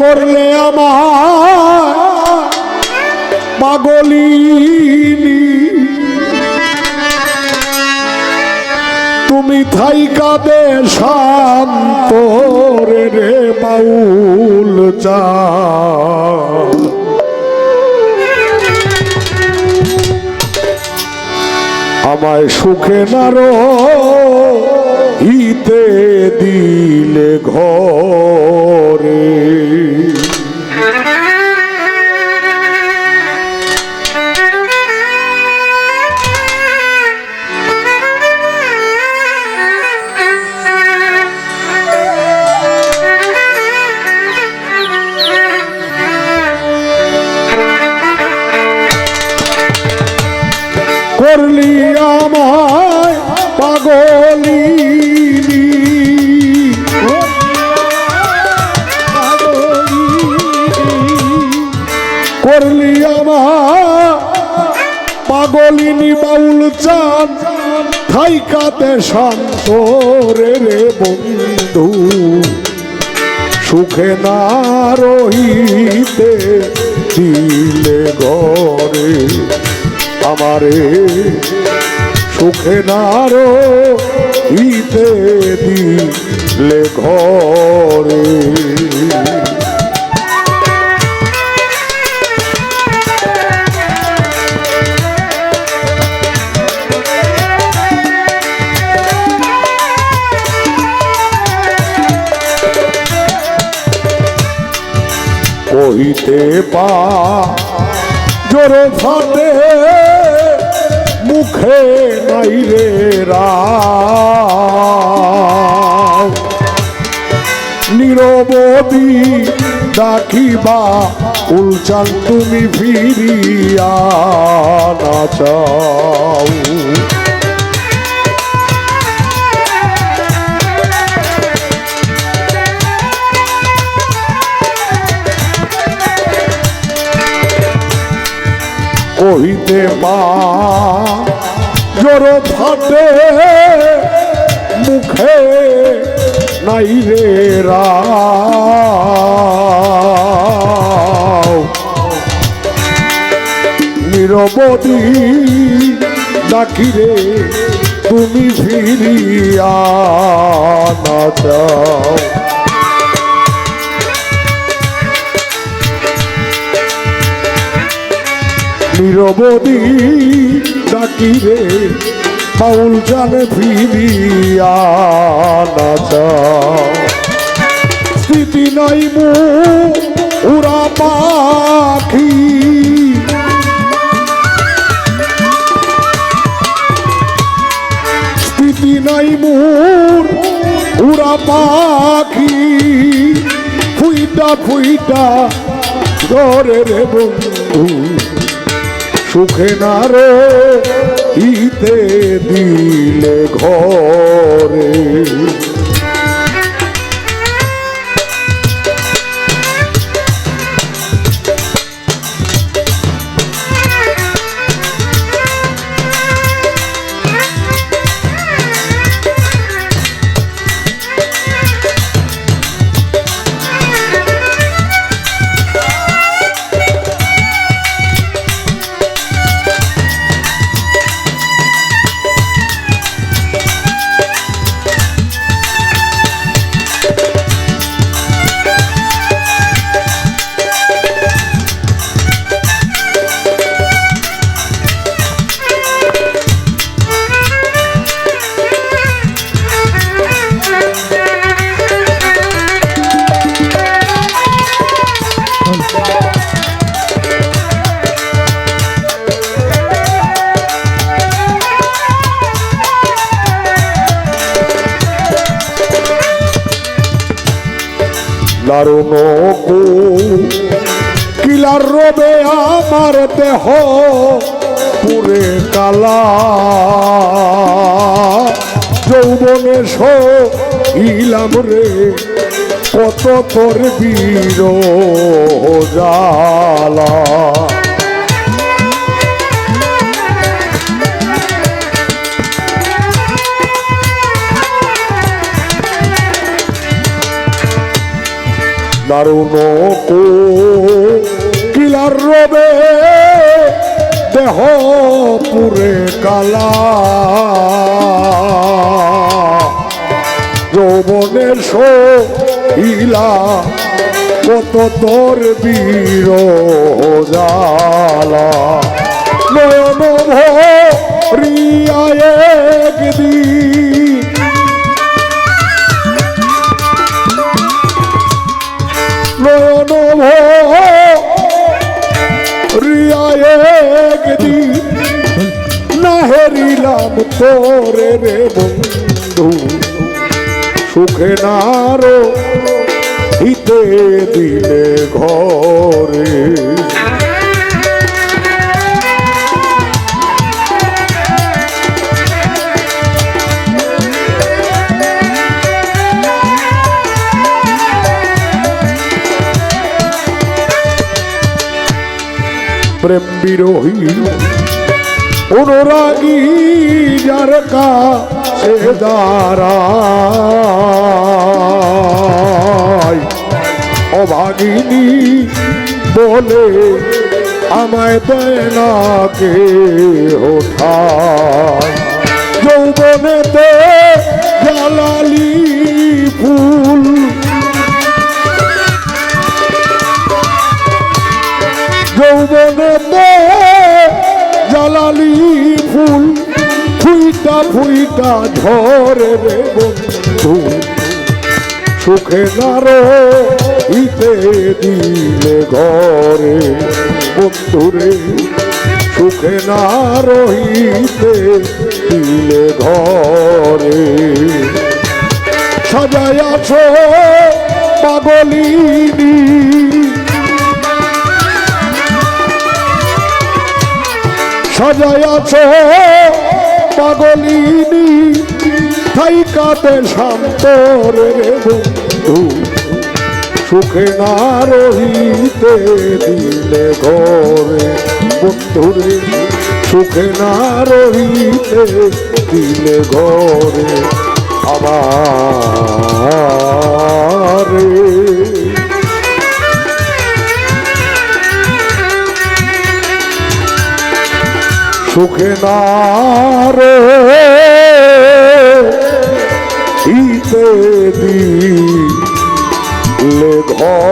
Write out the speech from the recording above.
করলে আমার পাগলিনী। তুমি থাইকা দে শান্ত রে রে বাউল চা। আমায় সুখে না নারো। ইতে দিলে ঘরে। করলি আমায় পাগলিনী আমার পাগলিনী বাউল চান থাইকাতে শান্ত রে বন্ধু। সুখে না রহিতে দিলে ঘরে আমারে। সুখে না রহিতে দিলে ঘরে। কহিতে পা জোর ফাটে মুখে নাই রে রাম নিরবদি ডাকিবা উলচান তুমি ফিরিয়া না কহিতে মা জোর ফাটে মুখে নাই রে রাও। নিরবদি ডাকিরে তুমি ফিরিয়া না চাও নিরবদি ডাকিরে বাউল জানে ফিরিয়া না স্মৃতি নাই মু উড়া পাখি। স্মৃতি নাই মোর উড়া পাখি। ফুইটা ফুইটা ঘরে রে বন্ধু। সুখে না রে ইতে দিলে ঘরে। দারুণ কিলার রবে আমার দেহ পুরে কালা। যৌবনে ইলাম রে কত তোর বীর জালা। দারুণ কিলার রবে, দেহ পুরে কালা। যৌবনের ইলা কত তোর বীর জালা নয়ন ভরিয়া একদিন হেরিলাম তোরে রে বন্ধু। সুখে নারো হিতে দিলে ঘরে। প্রেম বিরোহী অনুরাগী যার কাছে দাঁড়ায় অভাগিনী বলে, আমায় দেয় না কে ওঠায় যৌবনেতে জালালি ফুল। যৌবনেতে ফুল, ফুইটা ফুইটা ঝরে রে বন্ধু। সুখে নারো ইতে দিলে ঘরে। বন্ধুরে সুখে না রহিতে দিলে ঘরে। সাজায়াছ পাগলিনী। সাজায়াছ পাগলিনী থাইকাতে শান্ত রে বন্ধু। সুখে না রহিতে দিলে ঘরে বন্ধুরে সুখে না রহিতে দিলে ঘরে আমার সুখে না রে। ইতে ঘরে